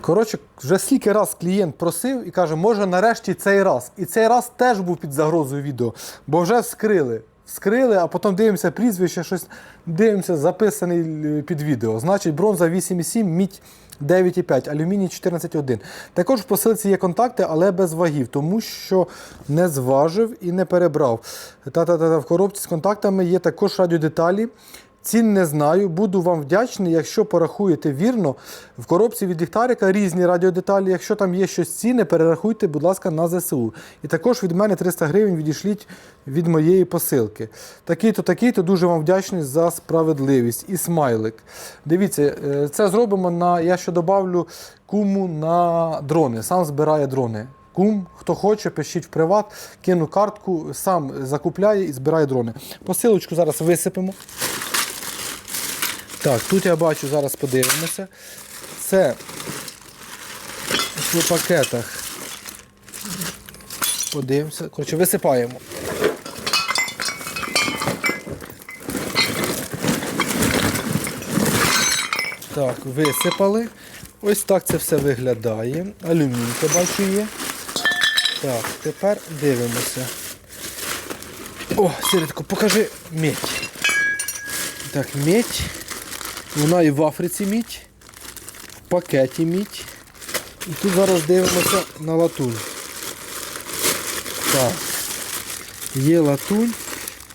Коротше, вже скільки раз клієнт просив і каже, може нарешті цей раз. І цей раз теж був під загрозою відео, бо вже вскрили. Вскрили, а потім дивимося прізвище, щось дивимося, записаний е, під відео. Значить, бронза 8,7, мідь 9,5, алюміній 14,1. Також в посилці є контакти, але без вагів, тому що не зважив і не перебрав. Та-та-та, в коробці з контактами є також радіодеталі. Цін не знаю. Буду вам вдячний, якщо порахуєте вірно. В коробці від ліхтарика різні радіодеталі. Якщо там є щось цінне, перерахуйте, будь ласка, на ЗСУ. І також від мене 300 гривень відійшліть від моєї посилки. Такий-то, такий-то, дуже вам вдячний за справедливість. І смайлик. Дивіться, е, це зробимо на. Я ще добавлю куму на дрони. Сам збирає дрони. Кум, хто хоче, пишіть в приват, кину картку, сам закупляє і збирає дрони. Посилочку зараз висипемо. Так, тут я бачу, зараз подивимося. Це в пакетах. Подивимося. Коротше, висипаємо. Так, висипали. Ось так це все виглядає. Алюмінька бачу є. Так, тепер дивимося. О, Сіритко, покажи медь. Так, медь. Вона і в Африці мідь, в пакеті мідь. І тут зараз дивимося на латунь. Так. Є латунь.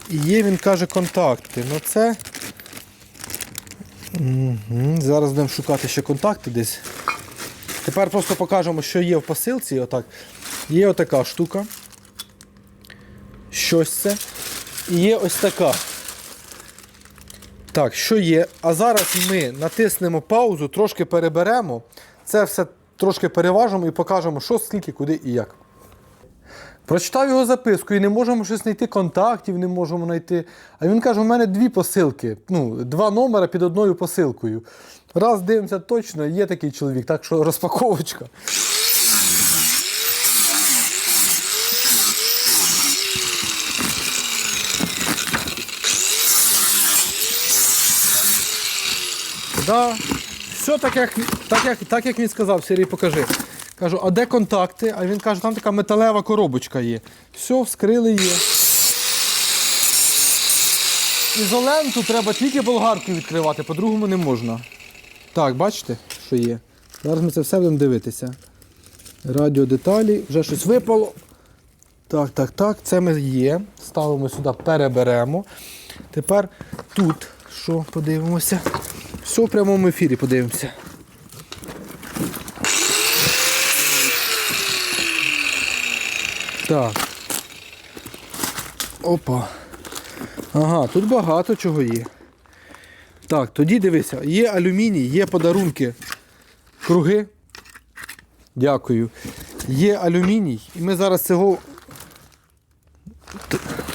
І є, він каже, контакти. Ну це. Угу. Зараз будемо шукати ще контакти десь. Тепер просто покажемо, що є в посилці. Отак. Є отака штука. Щось це. І є ось така. Так, що є? А зараз ми натиснемо паузу, трошки переберемо. Це все трошки переважимо і покажемо, що, скільки, куди і як. Прочитав його записку і не можемо щось знайти контактів, не можемо знайти. А він каже: у мене дві посилки, ну, два номера під одною посилкою. Раз дивимося точно, є такий чоловік, так що розпаковочка. Да. Все так як, так, як, так, як він сказав, Сергій, покажи. Кажу, а де контакти? А він каже, там така металева коробочка є. Все, вскрили є. Ізоленту треба тільки болгаркою відкривати, по-другому не можна. Так, бачите, що є? Зараз ми це все будемо дивитися. Радіодеталі, вже щось випало. Так, так, так, це ми є. Ставимо сюди, переберемо. Тепер тут, що подивимося. Все в прямому ефірі подивимося. Так. Опа. Ага, тут багато чого є. Так, тоді дивися, є алюміній, є подарунки. Круги. Дякую. Є алюміній. І ми зараз цього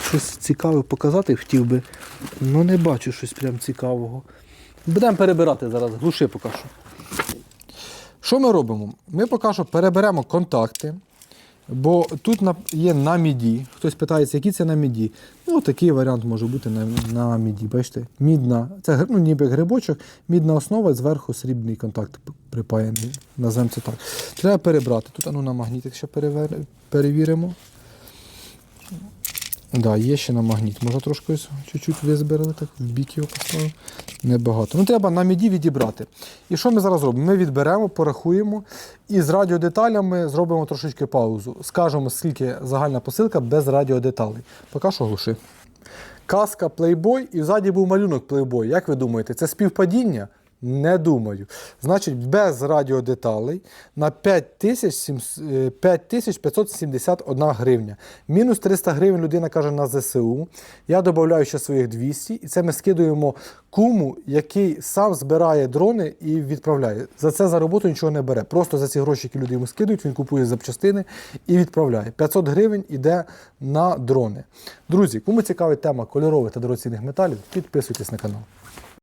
щось цікаве показати хотів би. Ну не бачу щось прям цікавого. Будемо перебирати зараз, глуши поки що. Ми робимо? Ми поки переберемо контакти, бо тут є на міді. Хтось питається, які це на міді. Ну, такий варіант може бути на, на міді. Бачите? Мідна, це ну, ніби грибочок, мідна основа, зверху срібний контакт припаяний. Називаємо це так. Треба перебрати. Тут ану на магнітик ще перевіримо. Да, є ще на магніт. Можна трошки чуть-чуть визбирали, так, в бік його поставив. Небагато. Ну, треба на міді відібрати. І що ми зараз робимо? Ми відберемо, порахуємо і з радіодеталями зробимо трошечки паузу. Скажемо, скільки загальна посилка без радіодеталей. Поки що глуши. Каска Playboy і ззаді був малюнок Playboy. Як ви думаєте, це співпадіння? Не думаю. Значить, без радіодеталей на 5700 е, 5571 гривня. Мінус 300 гривень людина каже на ЗСУ. Я додаю ще своїх 200, і це ми скидуємо куму, який сам збирає дрони і відправляє. За це за роботу нічого не бере. Просто за ці гроші, які люди йому скидують, він купує запчастини і відправляє. 500 гривень йде на дрони. Друзі, кому цікавить тема кольорових та дорогоцінних металів, підписуйтесь на канал.